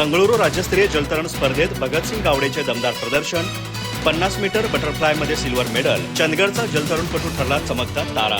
बंगळुरू राज्यस्तरीय जलतरण स्पर्धेत भगतसिंग गावडेचे दमदार प्रदर्शन पन्नास मीटर बटरफ्लायमध्ये सिल्वर मेडल चंदगडचा जलतरणपटू ठरला चमकदार तारा.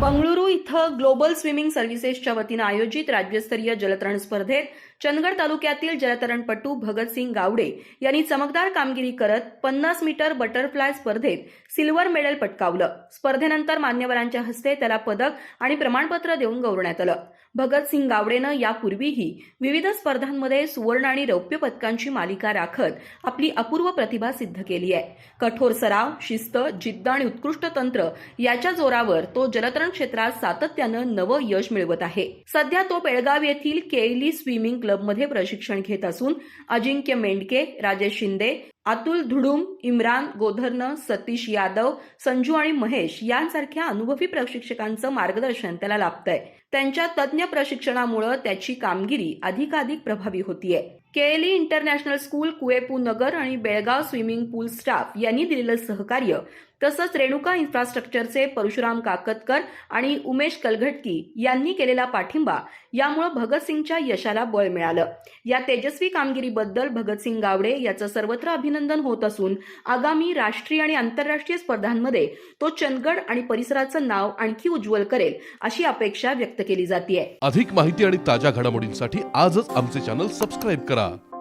बंगळुरू इथं ग्लोबल स्विमिंग सर्व्हिसेसच्या वतीनं आयोजित राज्यस्तरीय जलतरण स्पर्धेत चंदगड तालुक्यातील जलतरणपटू भगतसिंग गावडे यांनी चमकदार कामगिरी करत पन्नास मीटर बटरफ्लाय स्पर्धेत सिल्वर मेडल पटकावलं. स्पर्धेनंतर मान्यवरांच्या हस्ते त्याला पदक आणि प्रमाणपत्र देऊन गौरवण्यात आलं. भगतसिंग गावडेनं यापूर्वीही विविध स्पर्धांमध्ये सुवर्ण आणि रौप्य पदकांची मालिका राखत आपली अपूर्व प्रतिभा सिद्ध केली आहे. कठोर सराव शिस्त जिद्द आणि उत्कृष्ट तंत्र याच्या जोरावर तो जलतरण क्षेत्रात सातत्यानं नवं यश मिळवत आहे. सध्या तो बेळगाव येथील केएली स्विमिंग क्लबमध्ये प्रशिक्षण घेत असून अजिंक्य मेंढके राजेश शिंदे अतुल धुडुम इम्रान गोधर्न सतीश यादव संजू आणि महेश यांसारख्या अनुभवी प्रशिक्षकांचं मार्गदर्शन त्याला लाभतंय. त्यांच्या तज्ज्ञ प्रशिक्षणामुळे त्याची कामगिरी अधिकाधिक प्रभावी होतीये. केएली इंटरनॅशनल स्कूल कुएपू नगर आणि बेळगाव स्विमिंग पूल स्टाफ यांनी दिलेलं सहकार्य तसंच रेणुका इन्फ्रास्ट्रक्चरचे परशुराम काकतकर आणि उमेश कलघटकी यांनी केलेला पाठिंबा यामुळे भगतसिंगच्या यशाला बळ मिळालं. या तेजस्वी कामगिरीबद्दल भगतसिंग गावडे याचं सर्वत्र अभिनंदन होत असून आगामी राष्ट्रीय आणि आंतरराष्ट्रीय स्पर्धांमध्ये तो चंदगड आणि परिसराचं नाव आणखी उज्ज्वल करेल अशी अपेक्षा व्यक्त केली जाते अधिक माहिती आणि ताज्या घडामोडींसाठी आजच आमचे चॅनल सबस्क्राईब करा. 것이라